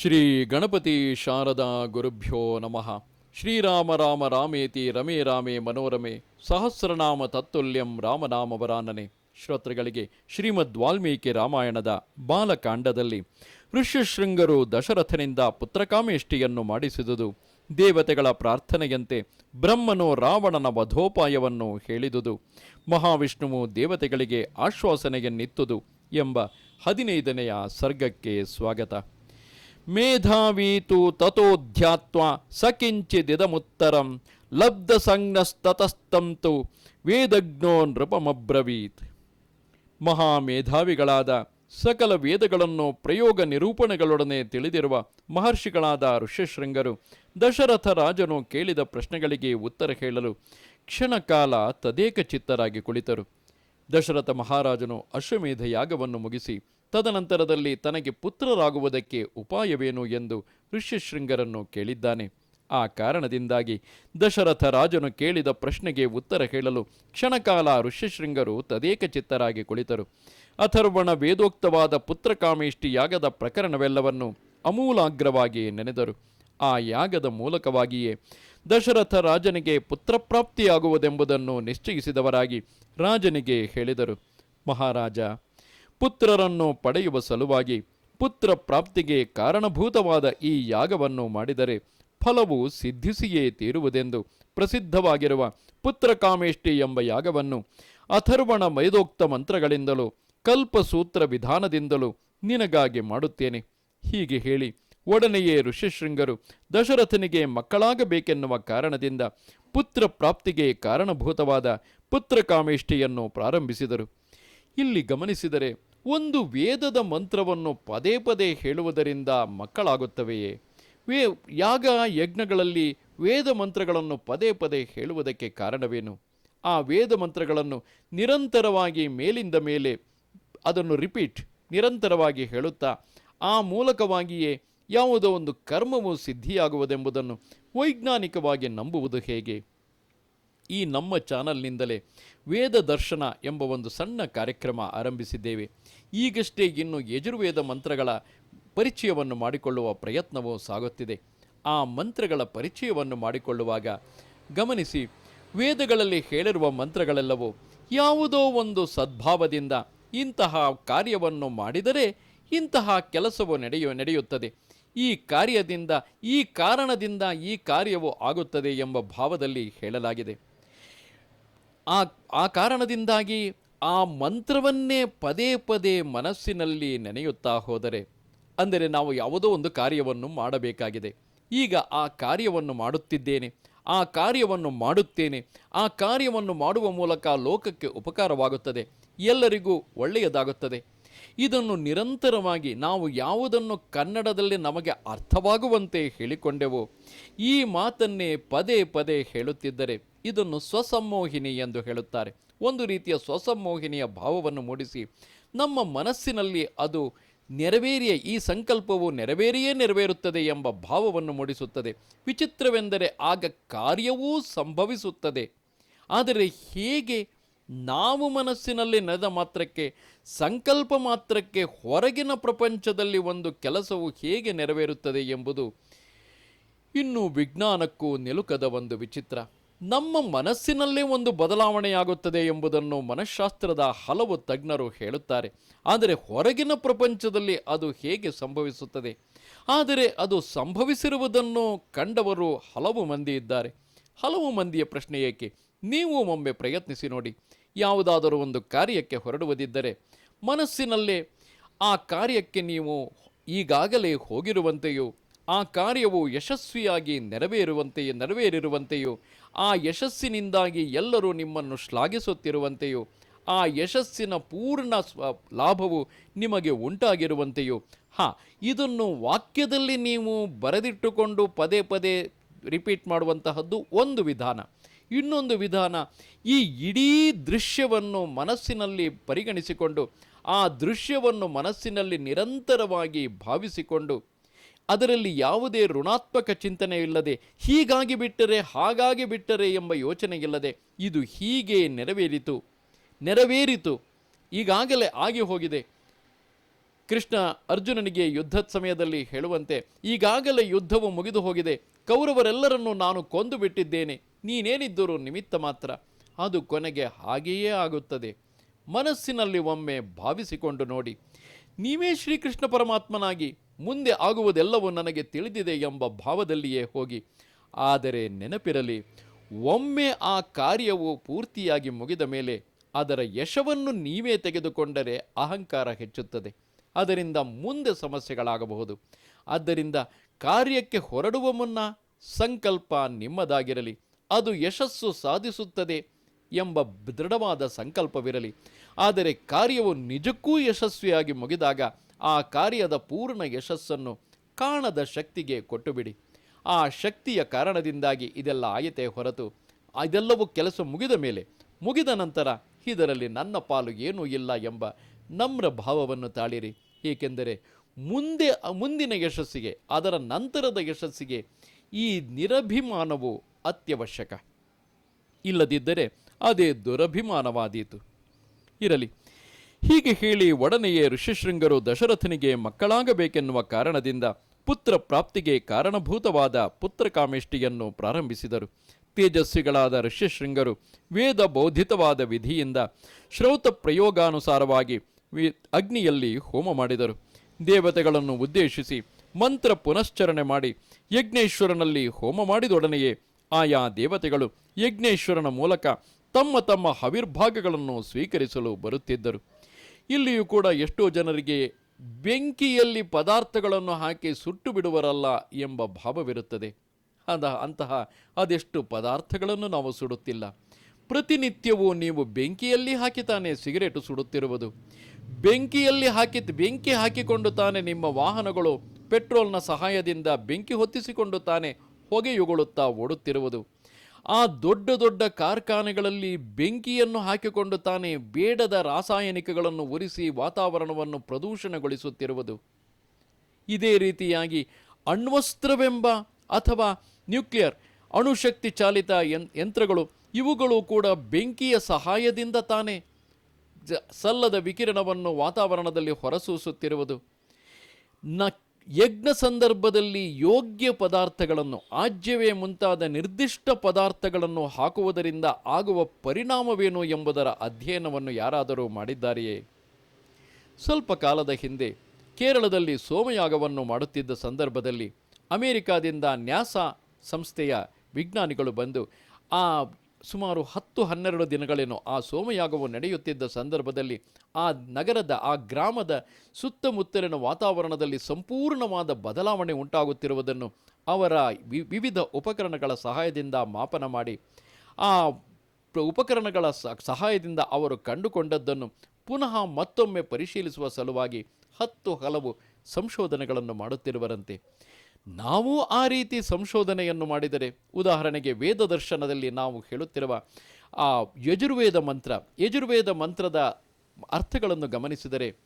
ಶ್ರೀ ಗಣಪತಿ ಶಾರದಾ ಗುರುಭ್ಯೋ ನಮಃ. ಶ್ರೀರಾಮ ರಾಮ ರಾಮೇತಿ ರಮೇ ರಾಮೇ ಮನೋರಮೆ ಸಹಸ್ರನಾಮ ತತ್ತುಲ್ಯಂ ರಾಮನಾಮ ವರಾನನೆ ಶ್ರೋತೃಗಳಿಗೆ ಶ್ರೀಮದ್ ವಾಲ್ಮೀಕಿ ರಾಮಾಯಣದ ಬಾಲಕಾಂಡದಲ್ಲಿ ಋಷ್ಯಶೃಂಗರು ದಶರಥನಿಂದ ಪುತ್ರಕಾಮೇಷ್ಟಿಯನ್ನು ಮಾಡಿಸಿದುದು. ದೇವತೆಗಳ ಪ್ರಾರ್ಥನೆಯಂತೆ ಬ್ರಹ್ಮನು ರಾವಣನ ವಧೋಪಾಯವನ್ನು ಹೇಳಿದುದು. ಮಹಾವಿಷ್ಣುವು ದೇವತೆಗಳಿಗೆ ಆಶ್ವಾಸನೆಯನ್ನಿತ್ತುದು ಎಂಬ ಹದಿನೈದನೆಯ ಸರ್ಗಕ್ಕೆ ಸ್ವಾಗತ. ಮೇಧಾವೀತು ತಥೋಧ್ಯಾತ್ವ ಸಕಿಂಚಿದಿದಮುತ್ತರಂ ಲಬ್ಧ ಸಂಜ್ಞಸ್ತತಸ್ತಂತು ವೇದಜ್ಞೋ ನೃಪಮಬ್ರವೀತ್. ಮಹಾಮೇಧಾವಿಗಳಾದ ಸಕಲ ವೇದಗಳನ್ನು ಪ್ರಯೋಗ ನಿರೂಪಣೆಗಳೊಡನೆ ತಿಳಿದಿರುವ ಮಹರ್ಷಿಗಳಾದ ಋಷ್ಯಶೃಂಗರು ದಶರಥ ರಾಜನು ಕೇಳಿದ ಪ್ರಶ್ನೆಗಳಿಗೆ ಉತ್ತರ ಹೇಳಲು ಕ್ಷಣಕಾಲ ತದೇಕ ಚಿತ್ತರಾಗಿ ಕುಳಿತರು. ದಶರಥ ಮಹಾರಾಜನು ಅಶ್ವಮೇಧ ಯಾಗವನ್ನು ಮುಗಿಸಿ ತದನಂತರದಲ್ಲಿ ತನಗೆ ಪುತ್ರರಾಗುವುದಕ್ಕೆ ಉಪಾಯವೇನು ಎಂದು ಋಷ್ಯಶೃಂಗರನ್ನು ಕೇಳಿದ್ದಾನೆ. ಆ ಕಾರಣದಿಂದಾಗಿ ದಶರಥ ರಾಜನು ಕೇಳಿದ ಪ್ರಶ್ನೆಗೆ ಉತ್ತರ ಹೇಳಲು ಕ್ಷಣಕಾಲ ಋಷ್ಯಶೃಂಗರು ತದೇಕ ಚಿತ್ತರಾಗಿ ಕುಳಿತರು. ಅಥರ್ವಣ ವೇದೋಕ್ತವಾದ ಪುತ್ರಕಾಮೇಷ್ಟಿ ಯಾಗದ ಪ್ರಕರಣವೆಲ್ಲವನ್ನು ಅಮೂಲಾಗ್ರವಾಗಿ ನೆನೆದರು. ಆ ಯಾಗದ ಮೂಲಕವಾಗಿಯೇ ದಶರಥ ರಾಜನಿಗೆ ಪುತ್ರಪ್ರಾಪ್ತಿಯಾಗುವುದೆಂಬುದನ್ನು ನಿಶ್ಚಯಿಸಿದವರಾಗಿ ರಾಜನಿಗೆ ಹೇಳಿದರು. ಮಹಾರಾಜ ಪುತ್ರರನ್ನು ಪಡೆಯುವ ಸಲುವಾಗಿ ಪುತ್ರ ಪ್ರಾಪ್ತಿಗೆ ಕಾರಣಭೂತವಾದ ಈ ಯಾಗವನ್ನು ಮಾಡಿದರೆ ಫಲವು ಸಿದ್ಧಿಸಿಯೇ ತೀರುವುದೆಂದು ಪ್ರಸಿದ್ಧವಾಗಿರುವ ಪುತ್ರಕಾಮೇಷ್ಟಿ ಎಂಬ ಯಾಗವನ್ನು ಅಥರ್ವಣ ಮೈದೋಕ್ತ ಮಂತ್ರಗಳಿಂದಲೂ ಕಲ್ಪಸೂತ್ರ ವಿಧಾನದಿಂದಲೂ ನಿನಗಾಗಿ ಮಾಡುತ್ತೇನೆ. ಹೀಗೆ ಹೇಳಿ ಒಡನೆಯೇ ಋಷಿಶೃಂಗರು ದಶರಥನಿಗೆ ಮಕ್ಕಳಾಗಬೇಕೆನ್ನುವ ಕಾರಣದಿಂದ ಪುತ್ರ ಪ್ರಾಪ್ತಿಗೆ ಕಾರಣಭೂತವಾದ ಪುತ್ರಕಾಮೇಷ್ಟಿಯನ್ನು ಪ್ರಾರಂಭಿಸಿದರು. ಇಲ್ಲಿ ಗಮನಿಸಿದರೆ ಒಂದು ವೇದದ ಮಂತ್ರವನ್ನು ಪದೇ ಪದೇ ಹೇಳುವುದರಿಂದ ಮಕ್ಕಳಾಗುತ್ತವೆಯೇ? ವೇ, ಯಾಗ ಯಜ್ಞಗಳಲ್ಲಿ ವೇದ ಮಂತ್ರಗಳನ್ನು ಪದೇ ಪದೇ ಹೇಳುವುದಕ್ಕೆ ಕಾರಣವೇನು? ಆ ವೇದ ಮಂತ್ರಗಳನ್ನು ನಿರಂತರವಾಗಿ ಮೇಲಿಂದ ಮೇಲೆ ಅದನ್ನು ರಿಪೀಟ್, ನಿರಂತರವಾಗಿ ಹೇಳುತ್ತಾ, ಆ ಮೂಲಕವಾಗಿಯೇ ಯಾವುದೋ ಒಂದು ಕರ್ಮವು ಸಿದ್ಧಿಯಾಗುವುದೆಂಬುದನ್ನು ವೈಜ್ಞಾನಿಕವಾಗಿ ನಂಬುವುದು ಹೇಗೆ? ಈ ನಮ್ಮ ಚಾನಲ್ನಿಂದಲೇ ವೇದ ದರ್ಶನ ಎಂಬ ಒಂದು ಸಣ್ಣ ಕಾರ್ಯಕ್ರಮ ಆರಂಭಿಸಿದ್ದೇವೆ. ಈಗಷ್ಟೇ ಇನ್ನು ಯಜುರ್ವೇದ ಮಂತ್ರಗಳ ಪರಿಚಯವನ್ನು ಮಾಡಿಕೊಳ್ಳುವ ಪ್ರಯತ್ನವೂ ಸಾಗುತ್ತಿದೆ. ಆ ಮಂತ್ರಗಳ ಪರಿಚಯವನ್ನು ಮಾಡಿಕೊಳ್ಳುವಾಗ ಗಮನಿಸಿ, ವೇದಗಳಲ್ಲಿ ಹೇಳಿರುವ ಮಂತ್ರಗಳೆಲ್ಲವೂ ಯಾವುದೋ ಒಂದು ಸದ್ಭಾವದಿಂದ ಇಂತಹ ಕಾರ್ಯವನ್ನು ಮಾಡಿದರೆ ಇಂತಹ ಕೆಲಸವು ನಡೆಯು, ನಡೆಯುತ್ತದೆ. ಈ ಕಾರ್ಯದಿಂದ, ಈ ಕಾರಣದಿಂದ ಈ ಕಾರ್ಯವು ಆಗುತ್ತದೆ ಎಂಬ ಭಾವದಲ್ಲಿ ಹೇಳಲಾಗಿದೆ. ಆ ಆ ಕಾರಣದಿಂದಾಗಿ ಆ ಮಂತ್ರವನ್ನೇ ಪದೇ ಪದೇ ಮನಸ್ಸಿನಲ್ಲಿ ನೆನೆಯುತ್ತಾ ಹೋದರೆ ಅಂದರೆ ನಾವು ಯಾವುದೋ ಒಂದು ಕಾರ್ಯವನ್ನು ಮಾಡಬೇಕಾಗಿದೆ. ಈಗ ಆ ಕಾರ್ಯವನ್ನು ಮಾಡುತ್ತಿದ್ದೇನೆ, ಆ ಕಾರ್ಯವನ್ನು ಮಾಡುತ್ತೇನೆ, ಆ ಕಾರ್ಯವನ್ನು ಮಾಡುವ ಮೂಲಕ ಲೋಕಕ್ಕೆ ಉಪಕಾರವಾಗುತ್ತದೆ, ಎಲ್ಲರಿಗೂ ಒಳ್ಳೆಯದಾಗುತ್ತದೆ. ಇದನ್ನು ನಿರಂತರವಾಗಿ ನಾವು ಯಾವುದನ್ನು ಕನ್ನಡದಲ್ಲಿ ನಮಗೆ ಅರ್ಥವಾಗುವಂತೆ ಹೇಳಿಕೊಂಡೆವು, ಈ ಮಾತನ್ನೇ ಪದೇ ಪದೇ ಹೇಳುತ್ತಿದ್ದರೆ ಇದನ್ನು ಸ್ವಸಮ್ಮೋಹಿನಿ ಎಂದು ಹೇಳುತ್ತಾರೆ. ಒಂದು ರೀತಿಯ ಸ್ವಸಮ್ಮೋಹಿನಿಯ ಭಾವವನ್ನು ಮೂಡಿಸಿ ನಮ್ಮ ಮನಸ್ಸಿನಲ್ಲಿ ಅದು ನೆರವೇರಿಯ, ಈ ಸಂಕಲ್ಪವು ನೆರವೇರಿಯೇ ನೆರವೇರುತ್ತದೆ ಎಂಬ ಭಾವವನ್ನು ಮೂಡಿಸುತ್ತದೆ. ವಿಚಿತ್ರವೆಂದರೆ ಆಗ ಕಾರ್ಯವೂ ಸಂಭವಿಸುತ್ತದೆ. ಆದರೆ ಹೇಗೆ ನಾವು ಮನಸ್ಸಿನಲ್ಲಿ ನೆನೆದ ಮಾತ್ರಕ್ಕೆ, ಸಂಕಲ್ಪ ಮಾತ್ರಕ್ಕೆ ಹೊರಗಿನ ಪ್ರಪಂಚದಲ್ಲಿ ಒಂದು ಕೆಲಸವು ಹೇಗೆ ನೆರವೇರುತ್ತದೆ ಎಂಬುದು ಇನ್ನು ವಿಜ್ಞಾನಕ್ಕೂ ನಿಲುಕದ ಒಂದು ವಿಚಿತ್ರ. ನಮ್ಮ ಮನಸ್ಸಿನಲ್ಲೇ ಒಂದು ಬದಲಾವಣೆಯಾಗುತ್ತದೆ ಎಂಬುದನ್ನು ಮನಃಶಾಸ್ತ್ರದ ಹಲವು ತಜ್ಞರು ಹೇಳುತ್ತಾರೆ. ಆದರೆ ಹೊರಗಿನ ಪ್ರಪಂಚದಲ್ಲಿ ಅದು ಹೇಗೆ ಸಂಭವಿಸುತ್ತದೆ? ಆದರೆ ಅದು ಸಂಭವಿಸಿರುವುದನ್ನು ಕಂಡವರು ಹಲವು ಮಂದಿ ಇದ್ದಾರೆ. ಹಲವು ಮಂದಿಯ ಪ್ರಶ್ನೆ ಏಕೆ? ನೀವು ಒಮ್ಮೆ ಪ್ರಯತ್ನಿಸಿ ನೋಡಿ. ಯಾವುದಾದರೂ ಒಂದು ಕಾರ್ಯಕ್ಕೆ ಹೊರಡುವುದಿದ್ದರೆ ಮನಸ್ಸಿನಲ್ಲೇ ಆ ಕಾರ್ಯಕ್ಕೆ ನೀವು ಈಗಾಗಲೇ ಹೋಗಿರುವಂತೆಯೂ ಆ ಕಾರ್ಯವು ಯಶಸ್ವಿಯಾಗಿ ನೆರವೇರುವಂತೆಯೇ, ನೆರವೇರಿರುವಂತೆಯೂ, ಆ ಯಶಸ್ಸಿನಿಂದಾಗಿ ಎಲ್ಲರೂ ನಿಮ್ಮನ್ನು ಶ್ಲಾಘಿಸುತ್ತಿರುವಂತೆಯೂ, ಆ ಯಶಸ್ಸಿನ ಪೂರ್ಣ ಸ್ವ, ಲಾಭವು ನಿಮಗೆ ಉಂಟಾಗಿರುವಂತೆಯೂ. ಹಾಂ, ಇದನ್ನು ವಾಕ್ಯದಲ್ಲಿ ನೀವು ಬರೆದಿಟ್ಟುಕೊಂಡು ಪದೇ ಪದೇ ರಿಪೀಟ್ ಮಾಡುವಂತಹದ್ದು ಒಂದು ವಿಧಾನ. ಇನ್ನೊಂದು ವಿಧಾನ, ಈ ಇಡೀ ದೃಶ್ಯವನ್ನು ಮನಸ್ಸಿನಲ್ಲಿ ಪರಿಗಣಿಸಿಕೊಂಡು, ಆ ದೃಶ್ಯವನ್ನು ಮನಸ್ಸಿನಲ್ಲಿ ನಿರಂತರವಾಗಿ ಭಾವಿಸಿಕೊಂಡು ಅದರಲ್ಲಿ ಯಾವುದೇ ಋಣಾತ್ಮಕ ಚಿಂತನೆ ಇಲ್ಲದೆ ಹೀಗಾಗಿ ಬಿಟ್ಟರೆ ಹಾಗಾಗಿ ಬಿಟ್ಟರೆ ಎಂಬ ಯೋಚನೆ ಇಲ್ಲದೆ ಇದು ಹೀಗೆ ನೆರವೇರಿತು. ನೆರವೇರಿತು. ಈಗಾಗಲೇ ಆಗಿ ಹೋಗಿದೆ. ಕೃಷ್ಣ ಅರ್ಜುನನಿಗೆ ಯುದ್ಧದ ಸಮಯದಲ್ಲಿ ಹೇಳುವಂತೆ, ಈಗಾಗಲೇ ಯುದ್ಧವು ಮುಗಿದು ಹೋಗಿದೆ. ಕೌರವರೆಲ್ಲರನ್ನು ನಾನು ಕೊಂದು ಬಿಟ್ಟಿದ್ದೇನೆ. ನೀನೇನಿದ್ದರೂ ನಿಮಿತ್ತ ಮಾತ್ರ. ಅದು ಕೊನೆಗೆ ಹಾಗೆಯೇ ಆಗುತ್ತದೆ. ಮನಸ್ಸಿನಲ್ಲಿ ಒಮ್ಮೆ ಭಾವಿಸಿಕೊಂಡು ನೋಡಿ. ನೀವೇ ಶ್ರೀಕೃಷ್ಣ ಪರಮಾತ್ಮನಾಗಿ ಮುಂದೆ ಆಗುವುದೆಲ್ಲವೂ ನನಗೆ ತಿಳಿದಿದೆ ಎಂಬ ಭಾವದಲ್ಲಿಯೇ ಹೋಗಿ. ಆದರೆ ನೆನಪಿರಲಿ, ಒಮ್ಮೆ ಆ ಕಾರ್ಯವು ಪೂರ್ತಿಯಾಗಿ ಮುಗಿದ ಮೇಲೆ ಅದರ ಯಶವನ್ನು ನೀವೇ ತೆಗೆದುಕೊಂಡರೆ ಅಹಂಕಾರ ಹೆಚ್ಚುತ್ತದೆ. ಅದರಿಂದ ಮುಂದೆ ಸಮಸ್ಯೆಗಳಾಗಬಹುದು. ಆದ್ದರಿಂದ ಕಾರ್ಯಕ್ಕೆ ಹೊರಡುವ ಮುನ್ನ ಸಂಕಲ್ಪ ನಿಮ್ಮದಾಗಿರಲಿ, ಅದು ಯಶಸ್ಸು ಸಾಧಿಸುತ್ತದೆ ಎಂಬ ದೃಢವಾದ ಸಂಕಲ್ಪವಿರಲಿ. ಆದರೆ ಕಾರ್ಯವು ನಿಜಕ್ಕೂ ಯಶಸ್ವಿಯಾಗಿ ಮುಗಿದಾಗ ಆ ಕಾರ್ಯದ ಪೂರ್ಣ ಯಶಸ್ಸನ್ನು ಕಾಣದ ಶಕ್ತಿಗೆ ಕೊಟ್ಟುಬಿಡಿ. ಆ ಶಕ್ತಿಯ ಕಾರಣದಿಂದಾಗಿ ಇದೆಲ್ಲ ಆಯತೆ ಹೊರತು ಇದೆಲ್ಲವೂ ಕೆಲಸ ಮುಗಿದ ಮೇಲೆ ಮುಗಿದ ನಂತರ ಇದರಲ್ಲಿ ನನ್ನ ಪಾಲು ಏನೂ ಇಲ್ಲ ಎಂಬ ನಮ್ರ ಭಾವವನ್ನು ತಾಳಿರಿ. ಏಕೆಂದರೆ ಮುಂದೆ, ಮುಂದಿನ ಯಶಸ್ಸಿಗೆ, ಅದರ ನಂತರದ ಯಶಸ್ಸಿಗೆ ಈ ನಿರಭಿಮಾನವು ಅತ್ಯವಶ್ಯಕ. ಇಲ್ಲದಿದ್ದರೆ ಅದೇ ದುರಭಿಮಾನವಾದೀತು. ಇರಲಿ ಹೀಗೆ ಹೇಳಿ ಒಡನೆಯೇ ಋಷಿಶೃಂಗರು ದಶರಥನಿಗೆ ಮಕ್ಕಳಾಗಬೇಕೆನ್ನುವ ಕಾರಣದಿಂದ ಪುತ್ರ ಪ್ರಾಪ್ತಿಗೆ ಕಾರಣಭೂತವಾದ ಪುತ್ರಕಾಮೇಷ್ಟಿಯನ್ನು ಪ್ರಾರಂಭಿಸಿದರು. ತೇಜಸ್ವಿಗಳಾದ ಋಷ್ಯಶೃಂಗರು ವೇದ ಬೌದ್ಧಿತವಾದ ವಿಧಿಯಿಂದ ಶ್ರೌತ ಪ್ರಯೋಗಾನುಸಾರವಾಗಿ ಅಗ್ನಿಯಲ್ಲಿ ಹೋಮ ಮಾಡಿದರು. ದೇವತೆಗಳನ್ನು ಉದ್ದೇಶಿಸಿ ಮಂತ್ರ ಪುನಶ್ಚರಣೆ ಮಾಡಿ ಯಜ್ಞೇಶ್ವರನಲ್ಲಿ ಹೋಮ ಮಾಡಿದೊಡನೆಯೇ ಆಯಾ ದೇವತೆಗಳು ಯಜ್ಞೇಶ್ವರನ ಮೂಲಕ ತಮ್ಮ ತಮ್ಮ ಹವಿರ್ಭಾಗಗಳನ್ನು ಸ್ವೀಕರಿಸಲು ಬರುತ್ತಿದ್ದರು. ಇಲ್ಲಿಯೂ ಕೂಡ ಎಷ್ಟೋ ಜನರಿಗೆ ಬೆಂಕಿಯಲ್ಲಿ ಪದಾರ್ಥಗಳನ್ನು ಹಾಕಿ ಸುಟ್ಟು ಬಿಡುವರಲ್ಲ ಎಂಬ ಭಾವವಿರುತ್ತದೆ. ಅದ, ಅಂತಹ ಅದೆಷ್ಟು ಪದಾರ್ಥಗಳನ್ನು ನಾವು ಸುಡುತ್ತಿಲ್ಲ. ಪ್ರತಿನಿತ್ಯವೂ ನೀವು ಬೆಂಕಿಯಲ್ಲಿ ಹಾಕಿ ತಾನೇ ಸಿಗರೇಟು ಸುಡುತ್ತಿರುವುದು. ಬೆಂಕಿಯಲ್ಲಿ ಹಾಕಿ, ಬೆಂಕಿ ಹಾಕಿಕೊಂಡು ತಾನೆ ನಿಮ್ಮ ವಾಹನಗಳು ಪೆಟ್ರೋಲ್ನ ಸಹಾಯದಿಂದ ಬೆಂಕಿ ಹೊತ್ತಿಸಿಕೊಂಡು ತಾನೆ ಹೊಗೆಯುಗುಳುತ್ತಾ ಓಡುತ್ತಿರುವುದು. ಆ ದೊಡ್ಡ ದೊಡ್ಡ ಕಾರ್ಖಾನೆಗಳಲ್ಲಿ ಬೆಂಕಿಯನ್ನು ಹಾಕಿಕೊಂಡು ತಾನೇ ಬೇಡದ ರಾಸಾಯನಿಕಗಳನ್ನು ಉರಿಸಿ ವಾತಾವರಣವನ್ನು ಪ್ರದೂಷಣಗೊಳಿಸುತ್ತಿರುವುದು. ಇದೇ ರೀತಿಯಾಗಿ ಅಣ್ವಸ್ತ್ರವೆಂಬ ಅಥವಾ ನ್ಯೂಕ್ಲಿಯರ್ ಅಣುಶಕ್ತಿ ಚಾಲಿತ ಯಂತ್ರಗಳು ಇವುಗಳು ಕೂಡ ಬೆಂಕಿಯ ಸಹಾಯದಿಂದ ತಾನೇ ಸಲ್ಲದ ವಿಕಿರಣವನ್ನು ವಾತಾವರಣದಲ್ಲಿ ಹೊರಸೂಸುತ್ತಿರುವುದು. ನ ಯಜ್ಞ ಸಂದರ್ಭದಲ್ಲಿ ಯೋಗ್ಯ ಪದಾರ್ಥಗಳನ್ನು, ಆಜ್ಯವೇ ಮುಂತಾದ ನಿರ್ದಿಷ್ಟ ಪದಾರ್ಥಗಳನ್ನು ಹಾಕುವುದರಿಂದ ಆಗುವ ಪರಿಣಾಮವೇನು ಎಂಬುದರ ಅಧ್ಯಯನವನ್ನು ಯಾರಾದರೂ ಮಾಡಿದ್ದಾರೆಯೇ? ಸ್ವಲ್ಪ ಕಾಲದ ಹಿಂದೆ ಕೇರಳದಲ್ಲಿ ಸೋಮಯಾಗವನ್ನು ಮಾಡುತ್ತಿದ್ದ ಸಂದರ್ಭದಲ್ಲಿ ಅಮೆರಿಕಾದಿಂದ ನ್ಯಾಸಾ ಸಂಸ್ಥೆಯ ವಿಜ್ಞಾನಿಗಳು ಬಂದು, ಆ ಸುಮಾರು ಹತ್ತು ಹನ್ನೆರಡು ದಿನಗಳೇನೋ ಆ ಸೋಮಯಾಗವು ನಡೆಯುತ್ತಿದ್ದ ಸಂದರ್ಭದಲ್ಲಿ ಆ ನಗರದ, ಆ ಗ್ರಾಮದ ಸುತ್ತಮುತ್ತಲಿನ ವಾತಾವರಣದಲ್ಲಿ ಸಂಪೂರ್ಣವಾದ ಬದಲಾವಣೆ ಉಂಟಾಗುತ್ತಿರುವುದನ್ನು ಅವರ ವಿವಿಧ ಉಪಕರಣಗಳ ಸಹಾಯದಿಂದ ಮಾಪನ ಮಾಡಿ, ಆ ಉಪಕರಣಗಳ ಸಹಾಯದಿಂದ ಅವರು ಕಂಡುಕೊಂಡದ್ದನ್ನು ಪುನಃ ಮತ್ತೊಮ್ಮೆ ಪರಿಶೀಲಿಸುವ ಸಲುವಾಗಿ ಹತ್ತು ಹಲವು ಸಂಶೋಧನೆಗಳನ್ನು ಮಾಡುತ್ತಿರುವರಂತೆ. ನಾವು ಆ ರೀತಿ ಸಂಶೋಧನೆಯನ್ನು ಮಾಡಿದರೆ, ಉದಾಹರಣೆಗೆ ವೇದ ದರ್ಶನದಲ್ಲಿ ನಾವು ಹೇಳುತ್ತಿರುವ ಆ ಯಜುರ್ವೇದ ಮಂತ್ರ, ಯಜುರ್ವೇದ ಮಂತ್ರದ ಅರ್ಥಗಳನ್ನು ಗಮನಿಸಿದರೆ,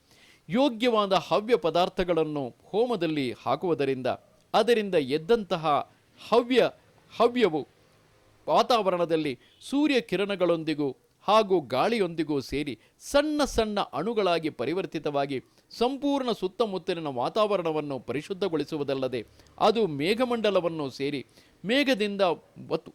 ಯೋಗ್ಯವಾದ ಹವ್ಯ ಪದಾರ್ಥಗಳನ್ನು ಹೋಮದಲ್ಲಿ ಹಾಕುವುದರಿಂದ, ಅದರಿಂದ ಎದ್ದಂತಹ ಹವ್ಯ ಹವ್ಯವು ವಾತಾವರಣದಲ್ಲಿ ಸೂರ್ಯ ಕಿರಣಗಳೊಂದಿಗೂ ಹಾಗೂ ಗಾಳಿಯೊಂದಿಗೂ ಸೇರಿ ಸಣ್ಣ ಸಣ್ಣ ಅಣುಗಳಾಗಿ ಪರಿವರ್ತಿತವಾಗಿ ಸಂಪೂರ್ಣ ಸುತ್ತಮುತ್ತಲಿನ ವಾತಾವರಣವನ್ನು ಪರಿಶುದ್ಧಗೊಳಿಸುವುದಲ್ಲದೆ ಅದು ಮೇಘಮಂಡಲವನ್ನು ಸೇರಿ ಮೇಘದಿಂದ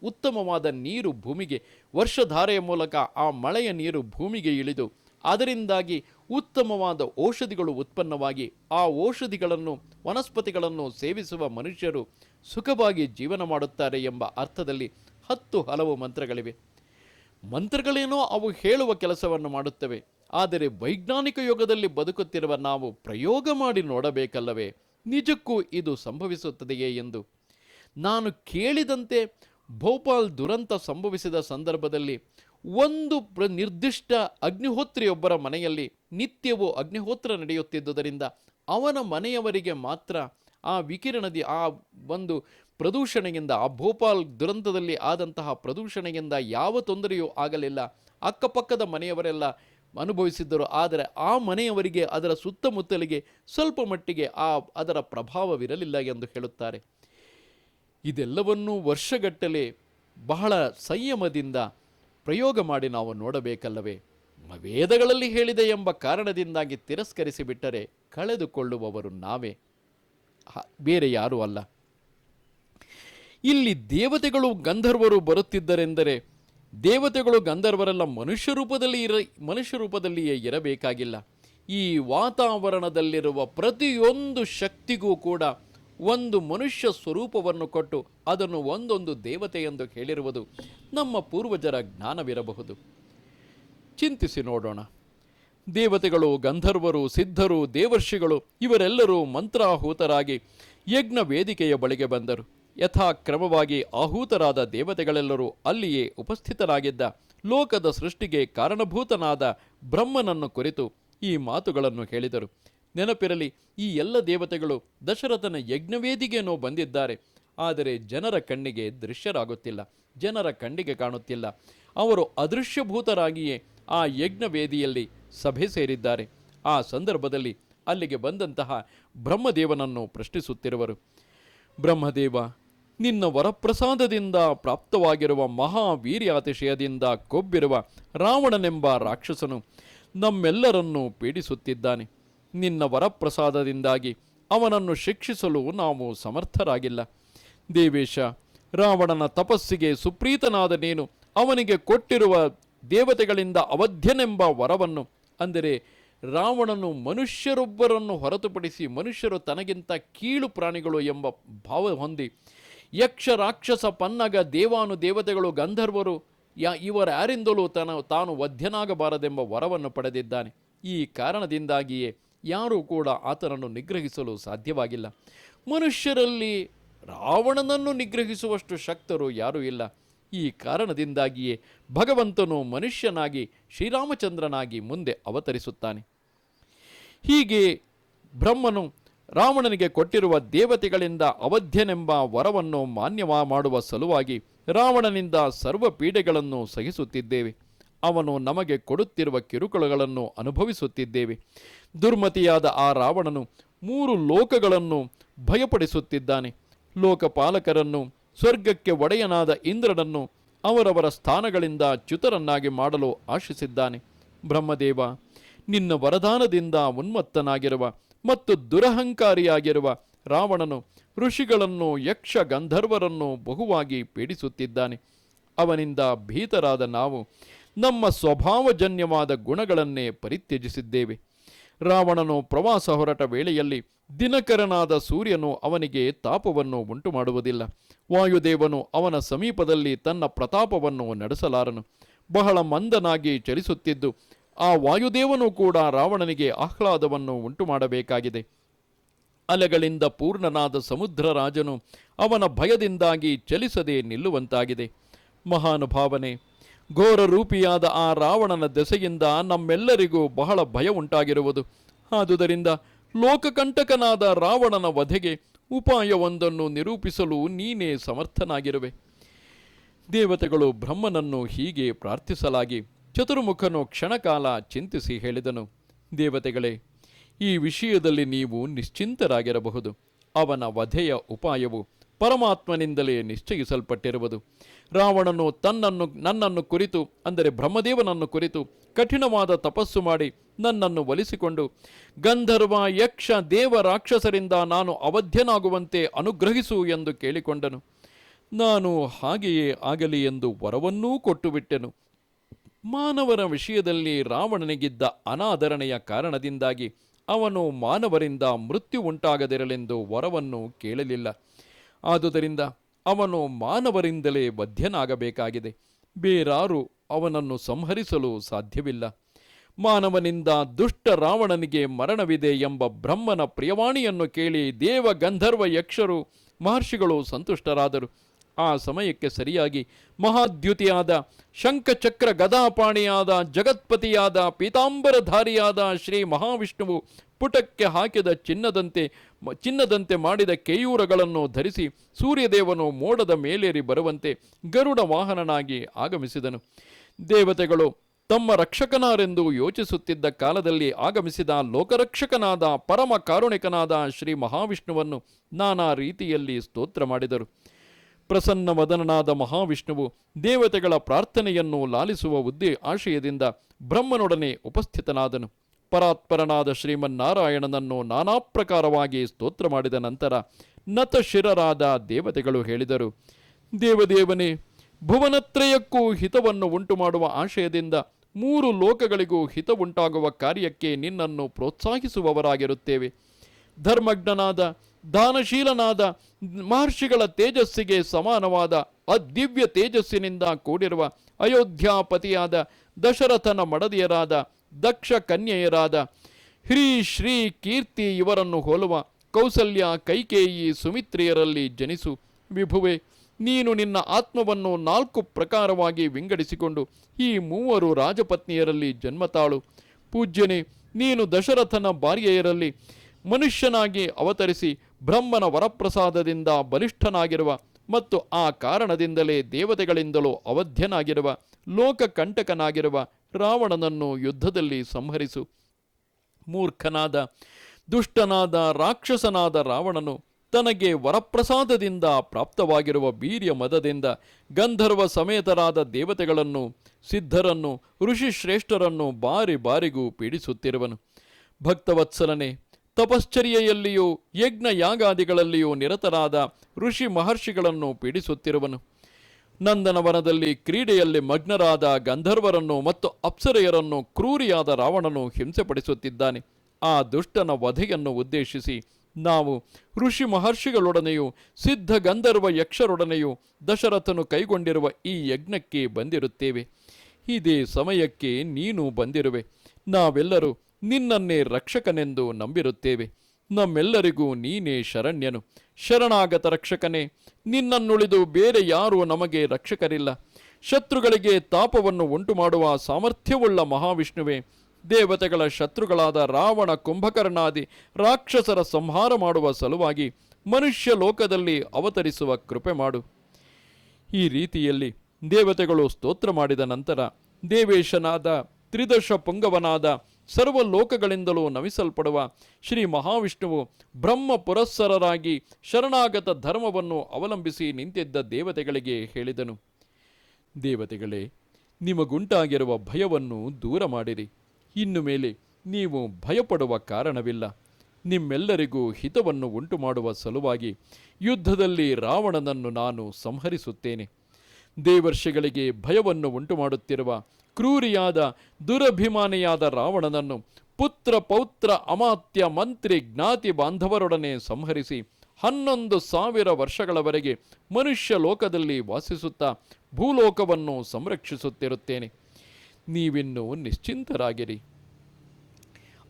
ಉತ್ತಮವಾದ ನೀರು ಭೂಮಿಗೆ ವರ್ಷಧಾರೆಯ ಮೂಲಕ ಆ ಮಳೆಯ ನೀರು ಭೂಮಿಗೆ ಇಳಿದು ಅದರಿಂದಾಗಿ ಉತ್ತಮವಾದ ಔಷಧಿಗಳು ಉತ್ಪನ್ನವಾಗಿ ಆ ಔಷಧಿಗಳನ್ನು, ವನಸ್ಪತಿಗಳನ್ನು ಸೇವಿಸುವ ಮನುಷ್ಯರು ಸುಖವಾಗಿ ಜೀವನ ಮಾಡುತ್ತಾರೆ ಎಂಬ ಅರ್ಥದಲ್ಲಿ ಹತ್ತು ಹಲವು ಮಂತ್ರಗಳಿವೆ. ಮಂತ್ರಗಳೇನೋ ಅವು ಹೇಳುವ ಕೆಲಸವನ್ನು ಮಾಡುತ್ತವೆ. ಆದರೆ ವೈಜ್ಞಾನಿಕ ಯುಗದಲ್ಲಿ ಬದುಕುತ್ತಿರುವ ನಾವು ಪ್ರಯೋಗ ಮಾಡಿ ನೋಡಬೇಕಲ್ಲವೇ? ನಿಜಕ್ಕೂ ಇದು ಸಂಭವಿಸುತ್ತದೆಯೇ ಎಂದು? ನಾನು ಕೇಳಿದಂತೆ ಭೋಪಾಲ್ ದುರಂತ ಸಂಭವಿಸಿದ ಸಂದರ್ಭದಲ್ಲಿ ಒಂದು ಪ್ರ ನಿರ್ದಿಷ್ಟ ಅಗ್ನಿಹೋತ್ರಿಯೊಬ್ಬರ ಮನೆಯಲ್ಲಿ ನಿತ್ಯವೂ ಅಗ್ನಿಹೋತ್ರ ನಡೆಯುತ್ತಿದ್ದುದರಿಂದ ಅವನ ಮನೆಯವರಿಗೆ ಮಾತ್ರ ಆ ವಿಕಿರಣದಿ ಆ ಒಂದು ಪ್ರದೂಷಣೆಯಿಂದ, ಆ ಭೋಪಾಲ್ ದುರಂತದಲ್ಲಿ ಆದಂತಹ ಪ್ರದೂಷಣೆಯಿಂದ ಯಾವ ತೊಂದರೆಯೂ ಆಗಲಿಲ್ಲ. ಅಕ್ಕಪಕ್ಕದ ಮನೆಯವರೆಲ್ಲ ಅನುಭವಿಸಿದ್ದರು. ಆದರೆ ಆ ಮನೆಯವರಿಗೆ, ಅದರ ಸುತ್ತಮುತ್ತಲಿಗೆ ಸ್ವಲ್ಪ ಮಟ್ಟಿಗೆ ಆ, ಅದರ ಪ್ರಭಾವವಿರಲಿಲ್ಲ ಎಂದು ಹೇಳುತ್ತಾರೆ. ಇದೆಲ್ಲವನ್ನೂ ವರ್ಷಗಟ್ಟಲೆ ಬಹಳ ಸಂಯಮದಿಂದ ಪ್ರಯೋಗ ಮಾಡಿ ನಾವು ನೋಡಬೇಕಲ್ಲವೇ? ವೇದಗಳಲ್ಲಿ ಹೇಳಿದೆ ಎಂಬ ಕಾರಣದಿಂದಾಗಿ ತಿರಸ್ಕರಿಸಿಬಿಟ್ಟರೆ ಕಳೆದುಕೊಳ್ಳುವವರು ನಾವೇ. ಬೇರೆ ಯಾರೂ ಅಲ್ಲ. ಇಲ್ಲಿ ದೇವತೆಗಳು ಗಂಧರ್ವರು ಬರುತ್ತಿದ್ದರೆಂದರೆ ದೇವತೆಗಳು ಗಂಧರ್ವರೆಲ್ಲ ಮನುಷ್ಯ ರೂಪದಲ್ಲಿ ಇರ, ಮನುಷ್ಯ ರೂಪದಲ್ಲಿಯೇ ಇರಬೇಕಾಗಿಲ್ಲ. ಈ ವಾತಾವರಣದಲ್ಲಿರುವ ಪ್ರತಿಯೊಂದು ಶಕ್ತಿಗೂ ಕೂಡ ಒಂದು ಮನುಷ್ಯ ಸ್ವರೂಪವನ್ನು ಕೊಟ್ಟು ಅದನ್ನು ಒಂದೊಂದು ದೇವತೆ ಎಂದು ಹೇಳಿರುವುದು ನಮ್ಮ ಪೂರ್ವಜರ ಜ್ಞಾನವಿರಬಹುದು. ಚಿಂತಿಸಿ ನೋಡೋಣ. ದೇವತೆಗಳು, ಗಂಧರ್ವರು, ಸಿದ್ಧರು, ದೇವರ್ಷಿಗಳು ಇವರೆಲ್ಲರೂ ಮಂತ್ರಾಹೂತರಾಗಿ ಯಜ್ಞ ವೇದಿಕೆಯ ಬಳಿಗೆ ಬಂದರು. ಯಥಾಕ್ರಮವಾಗಿ ಆಹೂತರಾದ ದೇವತೆಗಳೆಲ್ಲರೂ ಅಲ್ಲಿಯೇ ಉಪಸ್ಥಿತರಾಗಿದ್ದ ಲೋಕದ ಸೃಷ್ಟಿಗೆ ಕಾರಣಭೂತನಾದ ಬ್ರಹ್ಮನನ್ನು ಕುರಿತು ಈ ಮಾತುಗಳನ್ನು ಹೇಳಿದರು. ನೆನಪಿರಲಿ, ಈ ಎಲ್ಲ ದೇವತೆಗಳು ದಶರಥನ ಯಜ್ಞವೇದಿಗೇನೋ ಬಂದಿದ್ದಾರೆ. ಆದರೆ ಜನರ ಕಣ್ಣಿಗೆ ದೃಶ್ಯರಾಗುತ್ತಿಲ್ಲ, ಜನರ ಕಣ್ಣಿಗೆ ಕಾಣುತ್ತಿಲ್ಲ. ಅವರು ಅದೃಶ್ಯಭೂತರಾಗಿಯೇ ಆ ಯಜ್ಞವೇದಿಯಲ್ಲಿ ಸಭೆ ಸೇರಿದ್ದಾರೆ. ಆ ಸಂದರ್ಭದಲ್ಲಿ ಅಲ್ಲಿಗೆ ಬಂದಂತಹ ಬ್ರಹ್ಮದೇವನನ್ನು ಪ್ರಶ್ನಿಸುತ್ತಿರುವರು. ಬ್ರಹ್ಮದೇವ ನಿನ್ನ ವರಪ್ರಸಾದದಿಂದ ಪ್ರಾಪ್ತವಾಗಿರುವ ಮಹಾವೀರ್ಯಾತಿಶಯದಿಂದ ಕೊಬ್ಬಿರುವ ರಾವಣನೆಂಬ ರಾಕ್ಷಸನು ನಮ್ಮೆಲ್ಲರನ್ನೂ ಪೀಡಿಸುತ್ತಿದ್ದಾನೆ. ನಿನ್ನ ವರಪ್ರಸಾದದಿಂದಾಗಿ ಅವನನ್ನು ಶಿಕ್ಷಿಸಲು ನಾವು ಸಮರ್ಥರಾಗಿಲ್ಲ. ದೇವೇಶ, ರಾವಣನ ತಪಸ್ಸಿಗೆ ಸುಪ್ರೀತನಾದ ನೀನು ಅವನಿಗೆ ಕೊಟ್ಟಿರುವ ದೇವತೆಗಳಿಂದ ಅವಧ್ಯನೆಂಬ ವರವನ್ನು, ಅಂದರೆ ರಾವಣನು ಮನುಷ್ಯರೊಬ್ಬರನ್ನು ಹೊರತುಪಡಿಸಿ ಮನುಷ್ಯರು ತನಗಿಂತ ಕೀಳು ಪ್ರಾಣಿಗಳು ಎಂಬ ಭಾವ ಹೊಂದಿ ಯಕ್ಷ ರಾಕ್ಷಸ ಪನ್ನಗ ದೇವಾನು ದೇವತೆಗಳು ಗಂಧರ್ವರು, ಯಾ ಇವರ್ಯಾರಿಂದಲೂ ತನ, ತಾನು ವಧ್ಯನಾಗಬಾರದೆಂಬ ವರವನ್ನು ಪಡೆದಿದ್ದಾನೆ. ಈ ಕಾರಣದಿಂದಾಗಿಯೇ ಯಾರೂ ಕೂಡ ಆತನನ್ನು ನಿಗ್ರಹಿಸಲು ಸಾಧ್ಯವಾಗಿಲ್ಲ. ಮನುಷ್ಯರಲ್ಲಿ ರಾವಣನನ್ನು ನಿಗ್ರಹಿಸುವಷ್ಟು ಶಕ್ತರು ಯಾರೂ ಇಲ್ಲ. ಈ ಕಾರಣದಿಂದಾಗಿಯೇ ಭಗವಂತನು ಮನುಷ್ಯನಾಗಿ ಶ್ರೀರಾಮಚಂದ್ರನಾಗಿ ಮುಂದೆ ಅವತರಿಸುತ್ತಾನೆ. ಹೀಗೆ ಬ್ರಹ್ಮನು ರಾವಣನಿಗೆ ಕೊಟ್ಟಿರುವ ದೇವತೆಗಳಿಂದ ಅವಧ್ಯನೆಂಬ ವರವನ್ನು ಮಾನ್ಯವ ಮಾಡುವ ಸಲುವಾಗಿ ರಾವಣನಿಂದ ಸರ್ವ ಪೀಡೆಗಳನ್ನು ಸಹಿಸುತ್ತಿದ್ದೇವೆ. ಅವನು ನಮಗೆ ಕೊಡುತ್ತಿರುವ ಕಿರುಕುಳಗಳನ್ನು ಅನುಭವಿಸುತ್ತಿದ್ದೇವೆ. ದುರ್ಮತಿಯಾದ ಆ ರಾವಣನು ಮೂರು ಲೋಕಗಳನ್ನು ಭಯಪಡಿಸುತ್ತಿದ್ದಾನೆ. ಲೋಕಪಾಲಕರನ್ನು, ಸ್ವರ್ಗಕ್ಕೆ ಒಡೆಯನಾದ ಇಂದ್ರನನ್ನು ಅವರವರ ಸ್ಥಾನಗಳಿಂದ ಚ್ಯುತರನ್ನಾಗಿ ಮಾಡಲು ಆಶಿಸಿದ್ದಾನೆ. ಬ್ರಹ್ಮದೇವ, ನಿನ್ನ ವರದಾನದಿಂದ ಉನ್ಮತ್ತನಾಗಿರುವ ಮತ್ತು ದುರಹಂಕಾರಿಯಾಗಿರುವ ರಾವಣನು ಋಷಿಗಳನ್ನು ಯಕ್ಷ ಗಂಧರ್ವರನ್ನು ಬಹುವಾಗಿ ಪೀಡಿಸುತ್ತಿದ್ದಾನೆ. ಅವನಿಂದ ಭೀತರಾದ ನಾವು ನಮ್ಮ ಸ್ವಭಾವಜನ್ಯವಾದ ಗುಣಗಳನ್ನೇ ಪರಿತ್ಯಜಿಸಿದ್ದೇವೆ. ರಾವಣನು ಪ್ರವಾಸ ಹೊರಟ ವೇಳೆಯಲ್ಲಿ ದಿನಕರನಾದ ಸೂರ್ಯನು ಅವನಿಗೆ ತಾಪವನ್ನು ಉಂಟು ಮಾಡುವುದಿಲ್ಲ ವಾಯುದೇವನು ಅವನ ಸಮೀಪದಲ್ಲಿ ತನ್ನ ಪ್ರತಾಪವನ್ನು ನಡೆಸಲಾರನು. ಬಹಳ ಮಂದನಾಗಿ ಚಲಿಸುತ್ತಿದ್ದು ಆ ವಾಯುದೇವನು ಕೂಡ ರಾವಣನಿಗೆ ಆಹ್ಲಾದವನ್ನು ಉಂಟು ಮಾಡಬೇಕಾಗಿದೆ ಅಲೆಗಳಿಂದ ಪೂರ್ಣನಾದ ಸಮುದ್ರ ರಾಜನು ಅವನ ಭಯದಿಂದಾಗಿ ಚಲಿಸದೆ ನಿಲ್ಲುವಂತಾಗಿದೆ. ಮಹಾನುಭಾವನೆ ಘೋರ ರೂಪಿಯಾದ ಆ ರಾವಣನ ದೆಸೆಯಿಂದ ನಮ್ಮೆಲ್ಲರಿಗೂ ಬಹಳ ಭಯ ಉಂಟಾಗಿರುವುದು. ಆದುದರಿಂದ ಲೋಕಕಂಟಕನಾದ ರಾವಣನ ವಧೆಗೆ ಉಪಾಯವೊಂದನ್ನು ನಿರೂಪಿಸಲು ನೀನೇ ಸಮರ್ಥನಾಗಿರುವೆ. ದೇವತೆಗಳು ಬ್ರಹ್ಮನನ್ನು ಹೀಗೆ ಪ್ರಾರ್ಥಿಸಲಾಗಿ ಚತುರ್ಮುಖನು ಕ್ಷಣಕಾಲ ಚಿಂತಿಸಿ ಹೇಳಿದನು, ದೇವತೆಗಳೇ, ಈ ವಿಷಯದಲ್ಲಿ ನೀವು ನಿಶ್ಚಿಂತರಾಗಿರಬಹುದು. ಅವನ ವಧೆಯ ಉಪಾಯವು ಪರಮಾತ್ಮನಿಂದಲೇ ನಿಶ್ಚಯಿಸಲ್ಪಟ್ಟಿರುವುದು. ರಾವಣನು ತನ್ನನ್ನು, ನನ್ನನ್ನು ಕುರಿತು, ಅಂದರೆ ಬ್ರಹ್ಮದೇವನನ್ನು ಕುರಿತು ಕಠಿಣವಾದ ತಪಸ್ಸು ಮಾಡಿ ನನ್ನನ್ನು ಒಲಿಸಿಕೊಂಡು, ಗಂಧರ್ವ, ಯಕ್ಷ, ದೇವ ರಾಕ್ಷಸರಿಂದ ನಾನು ಅವಧ್ಯನಾಗುವಂತೆ ಅನುಗ್ರಹಿಸು ಎಂದು ಕೇಳಿಕೊಂಡನು. ನಾನು ಹಾಗೆಯೇ ಆಗಲಿ ಎಂದು ವರವನ್ನೂ ಕೊಟ್ಟು ಬಿಟ್ಟೆನು ಮಾನವರ ವಿಷಯದಲ್ಲಿ ರಾವಣನಿಗಿದ್ದ ಅನಾದರಣೆಯ ಕಾರಣದಿಂದಾಗಿ ಅವನು ಮಾನವರಿಂದ ಮೃತ್ಯು ಉಂಟಾಗದಿರಲೆಂದು ವರವನ್ನು ಕೇಳಲಿಲ್ಲ. ಆದುದರಿಂದ ಅವನು ಮಾನವರಿಂದಲೇ ವಧ್ಯನಾಗಬೇಕಾಗಿದೆ. ಬೇರಾರು ಅವನನ್ನು ಸಂಹರಿಸಲು ಸಾಧ್ಯವಿಲ್ಲ. ಮಾನವನಿಂದ ದುಷ್ಟ ರಾವಣನಿಗೆ ಮರಣವಿದೆ ಎಂಬ ಬ್ರಹ್ಮನ ಪ್ರಿಯವಾಣಿಯನ್ನು ಕೇಳಿ ದೇವ ಗಂಧರ್ವ ಯಕ್ಷರು ಮಹರ್ಷಿಗಳು ಸಂತುಷ್ಟರಾದರು. ಆ ಸಮಯಕ್ಕೆ ಸರಿಯಾಗಿ ಮಹಾದ್ಯುತಿಯಾದ ಶಂಖಚಕ್ರ ಗದಾಪಾಣಿಯಾದ ಜಗತ್ಪತಿಯಾದ ಪೀತಾಂಬರಧಾರಿಯಾದ ಶ್ರೀ ಮಹಾವಿಷ್ಣುವು ಪುಟಕ್ಕೆ ಹಾಕಿದ ಚಿನ್ನದಂತೆ ಚಿನ್ನದಂತೆ ಮಾಡಿದ ಕೇಯೂರಗಳನ್ನು ಧರಿಸಿ ಸೂರ್ಯದೇವನು ಮೋಡದ ಮೇಲೇರಿ ಬರುವಂತೆ ಗರುಡ ವಾಹನನಾಗಿ ಆಗಮಿಸಿದನು. ದೇವತೆಗಳು ತಮ್ಮ ರಕ್ಷಕನಾರೆಂದು ಯೋಚಿಸುತ್ತಿದ್ದ ಕಾಲದಲ್ಲಿ ಆಗಮಿಸಿದ ಲೋಕರಕ್ಷಕನಾದ ಪರಮ ಕಾರುಣಿಕನಾದ ಶ್ರೀ ಮಹಾವಿಷ್ಣುವನ್ನು ನಾನಾ ರೀತಿಯಲ್ಲಿ ಸ್ತೋತ್ರ ಮಾಡಿದರು. ಪ್ರಸನ್ನ ವದನನಾದ ಮಹಾವಿಷ್ಣುವು ದೇವತೆಗಳ ಪ್ರಾರ್ಥನೆಯನ್ನು ಲಾಲಿಸುವ ಉದ್ದೇ ಆಶಯದಿಂದ ಬ್ರಹ್ಮನೊಡನೆ ಉಪಸ್ಥಿತನಾದನು. ಪರಾತ್ಪರನಾದ ಶ್ರೀಮನ್ನಾರಾಯಣನನ್ನು ನಾನಾ ಪ್ರಕಾರವಾಗಿ ಸ್ತೋತ್ರ ಮಾಡಿದ ನಂತರ ನತಶಿರರಾದ ದೇವತೆಗಳು ಹೇಳಿದರು, ದೇವದೇವನೇ, ಭುವನತ್ರಯಕ್ಕೂ ಹಿತವನ್ನು ಉಂಟು ಮಾಡುವ ಆಶಯದಿಂದ ಮೂರು ಲೋಕಗಳಿಗೂ ಹಿತವುಂಟಾಗುವ ಕಾರ್ಯಕ್ಕೆ ನಿನ್ನನ್ನು ಪ್ರೋತ್ಸಾಹಿಸುವವರಾಗಿರುತ್ತೇವೆ. ಧರ್ಮಜ್ಞನಾದ ದಾನಶೀಲನಾದ ಮಹರ್ಷಿಗಳ ತೇಜಸ್ಸಿಗೆ ಸಮಾನವಾದ ಅದಿವ್ಯ ತೇಜಸ್ಸಿನಿಂದ ಕೂಡಿರುವ ಅಯೋಧ್ಯಾಪತಿಯಾದ ದಶರಥನ ಮಡದಿಯರಾದ ದಕ್ಷ ಕನ್ಯೆಯರಾದ ಹ್ರೀ ಶ್ರೀ ಕೀರ್ತಿ ಇವರನ್ನು ಹೋಲುವ ಕೌಸಲ್ಯ ಕೈಕೇಯಿ ಸುಮಿತ್ರಿಯರಲ್ಲಿ ಜನಿಸು. ವಿಭುವೆ, ನೀನು ನಿನ್ನ ಆತ್ಮವನ್ನು ನಾಲ್ಕು ಪ್ರಕಾರವಾಗಿ ವಿಂಗಡಿಸಿಕೊಂಡು ಈ ಮೂವರು ರಾಜಪತ್ನಿಯರಲ್ಲಿ ಜನ್ಮತಾಳು. ಪೂಜ್ಯನೇ, ನೀನು ದಶರಥನ ಭಾರ್ಯೆಯರಲ್ಲಿ ಮನುಷ್ಯನಾಗಿ ಅವತರಿಸಿ ಬ್ರಹ್ಮನ ವರಪ್ರಸಾದದಿಂದ ಬಲಿಷ್ಠನಾಗಿರುವ ಮತ್ತು ಆ ಕಾರಣದಿಂದಲೇ ದೇವತೆಗಳಿಂದಲೂ ಅವಧ್ಯನಾಗಿರುವ, ಲೋಕಕಂಟಕನಾಗಿರುವ ರಾವಣನನ್ನು ಯುದ್ಧದಲ್ಲಿ ಸಂಹರಿಸು. ಮೂರ್ಖನಾದ, ದುಷ್ಟನಾದ, ರಾಕ್ಷಸನಾದ ರಾವಣನು ತನಗೆ ವರಪ್ರಸಾದದಿಂದ ಪ್ರಾಪ್ತವಾಗಿರುವ ವೀರ್ಯ ಮದದಿಂದ ಗಂಧರ್ವ ಸಮೇತರಾದ ದೇವತೆಗಳನ್ನು, ಸಿದ್ಧರನ್ನು, ಋಷಿಶ್ರೇಷ್ಠರನ್ನು ಬಾರಿ ಬಾರಿಗೂ ಪೀಡಿಸುತ್ತಿರುವನು. ಭಕ್ತವತ್ಸಲನೆ ತಪಶ್ಚರ್ಯೆಯಲ್ಲಿಯೂ ಯಜ್ಞ ಯಾಗಾದಿಗಳಲ್ಲಿಯೂ ನಿರತರಾದ ಋಷಿ ಮಹರ್ಷಿಗಳನ್ನು ಪೀಡಿಸುತ್ತಿರುವನು. ನಂದನವನದಲ್ಲಿ ಕ್ರೀಡೆಯಲ್ಲಿ ಮಗ್ನರಾದ ಗಂಧರ್ವರನ್ನು ಮತ್ತು ಅಪ್ಸರೆಯರನ್ನು ಕ್ರೂರಿಯಾದ ರಾವಣನು ಹಿಂಸೆಪಡಿಸುತ್ತಿದ್ದಾನೆ. ಆ ದುಷ್ಟನ ವಧೆಯನ್ನು ಉದ್ದೇಶಿಸಿ ನಾವು ಋಷಿ ಮಹರ್ಷಿಗಳೊಡನೆಯೂ ಸಿದ್ಧ ಗಂಧರ್ವ ಯಕ್ಷರೊಡನೆಯೂ ದಶರಥನು ಕೈಗೊಂಡಿರುವ ಈ ಯಜ್ಞಕ್ಕೆ ಬಂದಿರುತ್ತೇವೆ. ಇದೇ ಸಮಯಕ್ಕೆ ನೀನು ಬಂದಿರುವೆ. ನಾವೆಲ್ಲರೂ ನಿನ್ನನ್ನೇ ರಕ್ಷಕನೆಂದು ನಂಬಿರುತ್ತೇವೆ. ನಮ್ಮೆಲ್ಲರಿಗೂ ನೀನೇ ಶರಣ್ಯನು. ಶರಣಾಗತ ರಕ್ಷಕನೇ, ನಿನ್ನನ್ನುಳಿದು ಬೇರೆ ಯಾರೂ ನಮಗೆ ರಕ್ಷಕರಿಲ್ಲ. ಶತ್ರುಗಳಿಗೆ ತಾಪವನ್ನು ಉಂಟು ಮಾಡುವ ಸಾಮರ್ಥ್ಯವುಳ್ಳ ಮಹಾವಿಷ್ಣುವೆ, ದೇವತೆಗಳ ಶತ್ರುಗಳಾದ ರಾವಣ ಕುಂಭಕರ್ಣಾದಿ ರಾಕ್ಷಸರ ಸಂಹಾರ ಮಾಡುವ ಸಲುವಾಗಿ ಮನುಷ್ಯ ಲೋಕದಲ್ಲಿ ಅವತರಿಸುವ ಕೃಪೆ ಮಾಡು. ಈ ರೀತಿಯಲ್ಲಿ ದೇವತೆಗಳು ಸ್ತೋತ್ರ ಮಾಡಿದ ನಂತರ ದೇವೇಶನಾದ ತ್ರಿದಶ ಪುಂಗವನಾದ ಸರ್ವ ಲೋಕಗಳಿಂದಲೂ ನಮಿಸಲ್ಪಡುವ ಶ್ರೀ ಮಹಾವಿಷ್ಣುವು ಬ್ರಹ್ಮ ಪುರಸ್ಸರರಾಗಿ ಶರಣಾಗತ ಧರ್ಮವನ್ನು ಅವಲಂಬಿಸಿ ನಿಂತಿದ್ದ ದೇವತೆಗಳಿಗೆ ಹೇಳಿದನು. ದೇವತೆಗಳೇ, ನಿಮಗುಂಟಾಗಿರುವ ಭಯವನ್ನು ದೂರ ಮಾಡಿರಿ. ಇನ್ನು ಮೇಲೆ ನೀವು ಭಯಪಡುವ ಕಾರಣವಿಲ್ಲ. ನಿಮ್ಮೆಲ್ಲರಿಗೂ ಹಿತವನ್ನು ಉಂಟು ಮಾಡುವ ಸಲುವಾಗಿ ಯುದ್ಧದಲ್ಲಿ ರಾವಣನನ್ನು ನಾನು ಸಂಹರಿಸುತ್ತೇನೆ. ದೇವರ್ಷಿಗಳಿಗೆ ಭಯವನ್ನು ಉಂಟು ಮಾಡುತ್ತಿರುವ ಕ್ರೂರಿಯಾದ, ದುರಭಿಮಾನಿಯಾದ ರಾವಣನನ್ನು ಪುತ್ರ ಪೌತ್ರ ಅಮಾತ್ಯ ಮಂತ್ರಿ ಜ್ಞಾತಿ ಬಾಂಧವರೊಡನೆ ಸಂಹರಿಸಿ ಹನ್ನೊಂದು ಸಾವಿರ ವರ್ಷಗಳವರೆಗೆ ಮನುಷ್ಯ ಲೋಕದಲ್ಲಿ ವಾಸಿಸುತ್ತಾ ಭೂಲೋಕವನ್ನು ಸಂರಕ್ಷಿಸುತ್ತಿರುತ್ತೇನೆ. ನೀವಿನ್ನು ನಿಶ್ಚಿಂತರಾಗಿರಿ.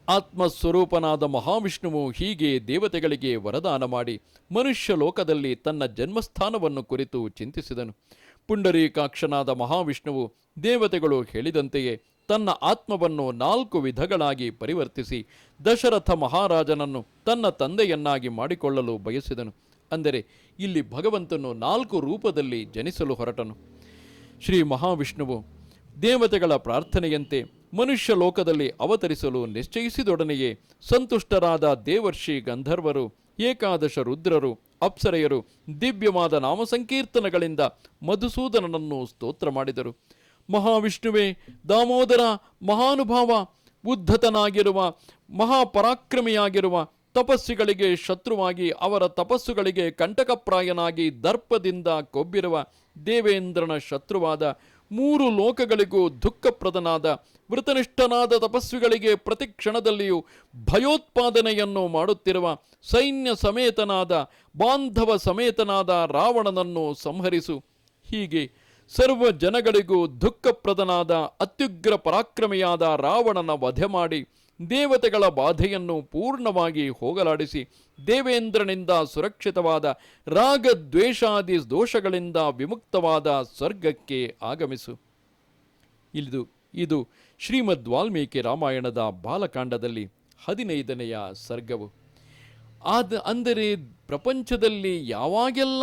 ಆತ್ಮಸ್ವರೂಪನಾದ ಮಹಾವಿಷ್ಣುವು ಹೀಗೆ ದೇವತೆಗಳಿಗೆ ವರದಾನ ಮಾಡಿ ಮನುಷ್ಯ ಲೋಕದಲ್ಲಿ ತನ್ನ ಜನ್ಮಸ್ಥಾನವನ್ನು ಕುರಿತು ಚಿಂತಿಸಿದನು. ಪುಂಡರೀಕಾಕ್ಷನಾದ ಮಹಾವಿಷ್ಣುವು ದೇವತೆಗಳು ಹೇಳಿದಂತೆಯೇ ತನ್ನ ಆತ್ಮವನ್ನು ನಾಲ್ಕು ವಿಧಗಳಾಗಿ ಪರಿವರ್ತಿಸಿ ದಶರಥ ಮಹಾರಾಜನನ್ನು ತನ್ನ ತಂದೆಯನ್ನಾಗಿ ಮಾಡಿಕೊಳ್ಳಲು ಬಯಸಿದನು. ಅಂದರೆ ಇಲ್ಲಿ ಭಗವಂತನು ನಾಲ್ಕು ರೂಪದಲ್ಲಿ ಜನಿಸಲು ಹೊರಟನು. ಶ್ರೀ ಮಹಾವಿಷ್ಣುವು ದೇವತೆಗಳ ಪ್ರಾರ್ಥನೆಯಂತೆ ಮನುಷ್ಯ ಲೋಕದಲ್ಲಿ ಅವತರಿಸಲು ನಿಶ್ಚಯಿಸಿದೊಡನೆಯೇ ಸಂತುಷ್ಟರಾದ ದೇವರ್ಷಿ ಗಂಧರ್ವರು, ಏಕಾದಶ ರುದ್ರರು ಅಪ್ಸರೆಯರು ದಿವ್ಯವಾದ ನಾಮಸಂಕೀರ್ತನಗಳಿಂದ ಮಧುಸೂದನನನ್ನು ಸ್ತೋತ್ರ ಮಾಡಿದರು. ಮಹಾವಿಷ್ಣುವೇ, ದಾಮೋದರ ಮಹಾನುಭಾವ, ಉದ್ಧತನಾಗಿರುವ, ಮಹಾಪರಾಕ್ರಮಿಯಾಗಿರುವ ತಪಸ್ಸಿಗಳಿಗೆ ಶತ್ರುವಾಗಿ ಅವರ ತಪಸ್ಸುಗಳಿಗೆ ಕಂಟಕಪ್ರಾಯನಾಗಿ ದರ್ಪದಿಂದ ಕೊಬ್ಬಿರುವ ದೇವೇಂದ್ರನ ಶತ್ರುವಾದ ಮೂರು ಲೋಕಗಳಿಗೂ ದುಃಖಪ್ರದನಾದ ವೃತನಿಷ್ಠನಾದ ತಪಸ್ವಿಗಳಿಗೆ ಪ್ರತಿ ಕ್ಷಣದಲ್ಲಿಯೂ ಭಯೋತ್ಪಾದನೆಯನ್ನು ಮಾಡುತ್ತಿರುವ ಸೈನ್ಯ ಸಮೇತನಾದ, ಬಾಂಧವ ಸಮೇತನಾದ ರಾವಣನನ್ನು ಸಂಹರಿಸು. ಹೀಗೆ ಸರ್ವ ಜನಗಳಿಗೂ ದುಃಖಪ್ರದನಾದ, ಅತ್ಯುಗ್ರ ಪರಾಕ್ರಮಿಯಾದ ರಾವಣನ ವಧೆ ಮಾಡಿ ದೇವತೆಗಳ ಬಾಧೆಯನ್ನು ಪೂರ್ಣವಾಗಿ ಹೋಗಲಾಡಿಸಿ, ದೇವೇಂದ್ರನಿಂದ ಸುರಕ್ಷಿತವಾದ ರಾಗದ್ವೇಷಾದಿ ದೋಷಗಳಿಂದ ವಿಮುಕ್ತವಾದ ಸ್ವರ್ಗಕ್ಕೆ ಆಗಮಿಸು. ಇದು ಇದು ಶ್ರೀಮದ್ ವಾಲ್ಮೀಕಿ ರಾಮಾಯಣದ ಬಾಲಕಾಂಡದಲ್ಲಿ ಹದಿನೈದನೆಯ ಸರ್ಗವು. ಆದ ಅಂದರೆ ಪ್ರಪಂಚದಲ್ಲಿ ಯಾವಾಗೆಲ್ಲ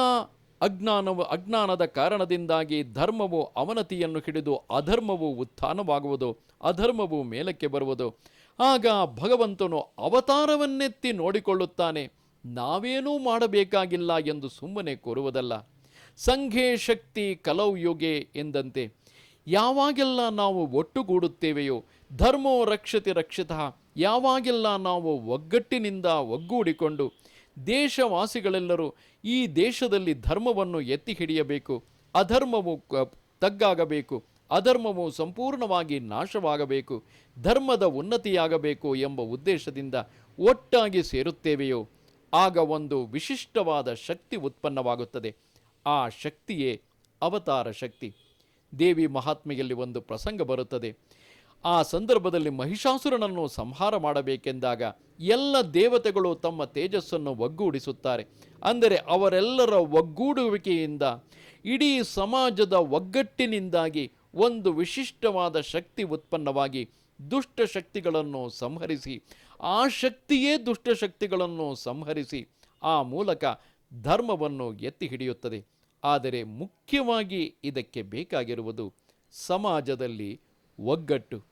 ಅಜ್ಞಾನವು, ಅಜ್ಞಾನದ ಕಾರಣದಿಂದಾಗಿ ಧರ್ಮವು ಅವನತಿಯನ್ನು ಹಿಡಿದು ಅಧರ್ಮವು ಉತ್ಥಾನವಾಗುವುದು, ಅಧರ್ಮವು ಮೇಲಕ್ಕೆ ಬರುವುದು, ಆಗ ಭಗವಂತನು ಅವತಾರವನ್ನೆತ್ತಿ ನೋಡಿಕೊಳ್ಳುತ್ತಾನೆ. ನಾವೇನೂ ಮಾಡಬೇಕಾಗಿಲ್ಲ ಎಂದು ಸುಮ್ಮನೆ ಕೋರುವುದಲ್ಲ. ಸಂಘೇ ಶಕ್ತಿ ಕಲೌ ಯುಗೆ ಎಂದಂತೆ ಯಾವಾಗೆಲ್ಲ ನಾವು ಒಟ್ಟುಗೂಡುತ್ತೇವೆಯೋ, ಧರ್ಮೋ ರಕ್ಷತೆ ರಕ್ಷಿತ, ಯಾವಾಗೆಲ್ಲ ನಾವು ಒಗ್ಗಟ್ಟಿನಿಂದ ಒಗ್ಗೂಡಿಕೊಂಡು ದೇಶವಾಸಿಗಳೆಲ್ಲರೂ ಈ ದೇಶದಲ್ಲಿ ಧರ್ಮವನ್ನು ಎತ್ತಿ ಹಿಡಿಯಬೇಕು, ಅಧರ್ಮವು ತಗ್ಗಾಗಬೇಕು, ಅಧರ್ಮವು ಸಂಪೂರ್ಣವಾಗಿ ನಾಶವಾಗಬೇಕು, ಧರ್ಮದ ಉನ್ನತಿಯಾಗಬೇಕು ಎಂಬ ಉದ್ದೇಶದಿಂದ ಒಟ್ಟಾಗಿ ಸೇರುತ್ತೇವೆಯೋ, ಆಗ ಒಂದು ವಿಶಿಷ್ಟವಾದ ಶಕ್ತಿ ಉತ್ಪನ್ನವಾಗುತ್ತದೆ. ಆ ಶಕ್ತಿಯೇ ಅವತಾರ ಶಕ್ತಿ. ದೇವಿ ಮಹಾತ್ಮೆಯಲ್ಲಿ ಒಂದು ಪ್ರಸಂಗ ಬರುತ್ತದೆ. ಆ ಸಂದರ್ಭದಲ್ಲಿ ಮಹಿಷಾಸುರನನ್ನು ಸಂಹಾರ ಮಾಡಬೇಕೆಂದಾಗ ಎಲ್ಲ ದೇವತೆಗಳು ತಮ್ಮ ತೇಜಸ್ಸನ್ನು ಒಗ್ಗೂಡಿಸುತ್ತಾರೆ. ಅಂದರೆ ಅವರೆಲ್ಲರ ಒಗ್ಗೂಡುವಿಕೆಯಿಂದ ಇಡೀ ಸಮಾಜದ ಒಗ್ಗಟ್ಟಿನಿಂದಾಗಿ ಒಂದು ವಿಶಿಷ್ಟವಾದ ಶಕ್ತಿ ಉತ್ಪನ್ನವಾಗಿ ದುಷ್ಟ ಶಕ್ತಿಗಳನ್ನು ಸಂಹರಿಸಿ, ಆ ಶಕ್ತಿಯೇ ದುಷ್ಟ ಶಕ್ತಿಗಳನ್ನು ಸಂಹರಿಸಿ ಆ ಮೂಲಕ ಧರ್ಮವನ್ನು ಎತ್ತಿ ಹಿಡಿಯುತ್ತದೆ. ಆದರೆ ಮುಖ್ಯವಾಗಿ ಇದಕ್ಕೆ ಬೇಕಾಗಿರುವುದು ಸಮಾಜದಲ್ಲಿ ಒಗ್ಗಟ್ಟು.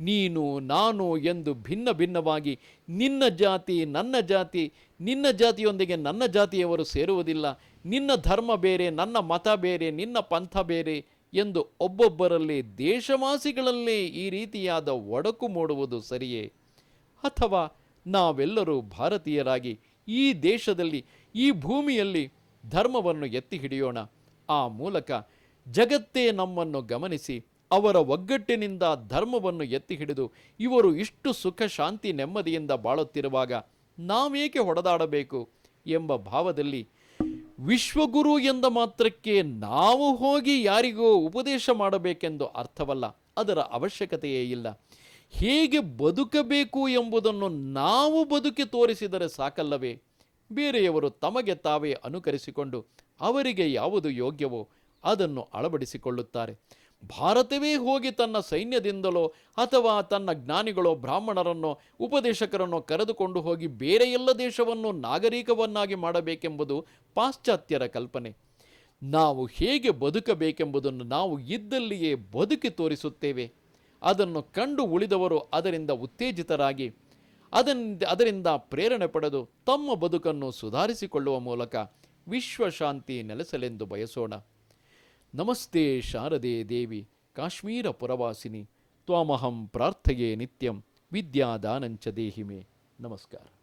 ನೀನು, ನಾನು ಎಂದು ಭಿನ್ನ ಭಿನ್ನವಾಗಿ ನಿನ್ನ ಜಾತಿ, ನನ್ನ ಜಾತಿ, ನಿನ್ನ ಜಾತಿಯೊಂದಿಗೆ ನನ್ನ ಜಾತಿಯವರು ಸೇರುವುದಿಲ್ಲ. ನಿನ್ನ ಧರ್ಮ ಬೇರೆ, ನನ್ನ ಮತ ಬೇರೆ, ನಿನ್ನ ಪಂಥ ಬೇರೆ ಎಂದು ಒಬ್ಬೊಬ್ಬರಲ್ಲಿ ದೇಶವಾಸಿಗಳಲ್ಲೇ ಈ ರೀತಿಯಾದ ಒಡಕು ಮೂಡುವುದು ಸರಿಯೇ? ಅಥವಾ ನಾವೆಲ್ಲರೂ ಭಾರತೀಯರಾಗಿ ಈ ದೇಶದಲ್ಲಿ, ಈ ಭೂಮಿಯಲ್ಲಿ ಧರ್ಮವನ್ನು ಎತ್ತಿ ಹಿಡಿಯೋಣ. ಆ ಮೂಲಕ ಜಗತ್ತೇ ನಮ್ಮನ್ನು ಗಮನಿಸಿ, ಅವರ ಒಗ್ಗಟ್ಟಿನಿಂದ ಧರ್ಮವನ್ನು ಎತ್ತಿ ಹಿಡಿದು, ಇವರು ಇಷ್ಟು ಸುಖ, ಶಾಂತಿ, ನೆಮ್ಮದಿಯಿಂದ ಬಾಳುತ್ತಿರುವಾಗ ನಾವೇಕೆ ಹೊಡೆದಾಡಬೇಕು ಎಂಬ ಭಾವದಲ್ಲಿ ವಿಶ್ವಗುರು ಎಂದ ಮಾತ್ರಕ್ಕೆ ನಾವು ಹೋಗಿ ಯಾರಿಗೋ ಉಪದೇಶ ಮಾಡಬೇಕೆಂದು ಅರ್ಥವಲ್ಲ, ಅದರ ಅವಶ್ಯಕತೆಯೇ ಇಲ್ಲ. ಹೇಗೆ ಬದುಕಬೇಕು ಎಂಬುದನ್ನು ನಾವು ಬದುಕಿ ತೋರಿಸಿದರೆ ಸಾಕಲ್ಲವೇ? ಬೇರೆಯವರು ತಮಗೆ ತಾವೇ ಅನುಕರಿಸಿಕೊಂಡು ಅವರಿಗೆ ಯಾವುದು ಯೋಗ್ಯವೋ ಅದನ್ನು ಅಳವಡಿಸಿಕೊಳ್ಳುತ್ತಾರೆ. ಭಾರತವೇ ಹೋಗಿ ತನ್ನ ಸೈನ್ಯದಿಂದಲೋ ಅಥವಾ ತನ್ನ ಜ್ಞಾನಿಗಳೋ ಬ್ರಾಹ್ಮಣರನ್ನೋ ಉಪದೇಶಕರನ್ನೋ ಕರೆದುಕೊಂಡು ಹೋಗಿ ಬೇರೆ ಎಲ್ಲ ದೇಶವನ್ನು ನಾಗರಿಕವನ್ನಾಗಿ ಮಾಡಬೇಕೆಂಬುದು ಪಾಶ್ಚಾತ್ಯರ ಕಲ್ಪನೆ. ನಾವು ಹೇಗೆ ಬದುಕಬೇಕೆಂಬುದನ್ನು ನಾವು ಇದ್ದಲ್ಲಿಯೇ ಬದುಕಿ ತೋರಿಸುತ್ತೇವೆ. ಅದನ್ನು ಕಂಡು ಉಳಿದವರು ಅದರಿಂದ ಉತ್ತೇಜಿತರಾಗಿ ಅದರಿಂದ ಅದರಿಂದ ಪ್ರೇರಣೆ ಪಡೆದು ತಮ್ಮ ಬದುಕನ್ನು ಸುಧಾರಿಸಿಕೊಳ್ಳುವ ಮೂಲಕ ವಿಶ್ವಶಾಂತಿ ನೆಲೆಸಲೆಂದು ಬಯಸೋಣ. ನಮಸ್ತೆ ಶಾರದೆ ದೇವಿ, ಕಾಶ್ಮೀರ ಪುರವಾಸಿನಿ, ತ್ವಾಮಹಂ ಪ್ರಾರ್ಥೆಯೇ ನಿತ್ಯಂ, ವಿದ್ಯಾದಾನಂಚ ದೇಹಿಮೆ. ನಮಸ್ಕಾರ.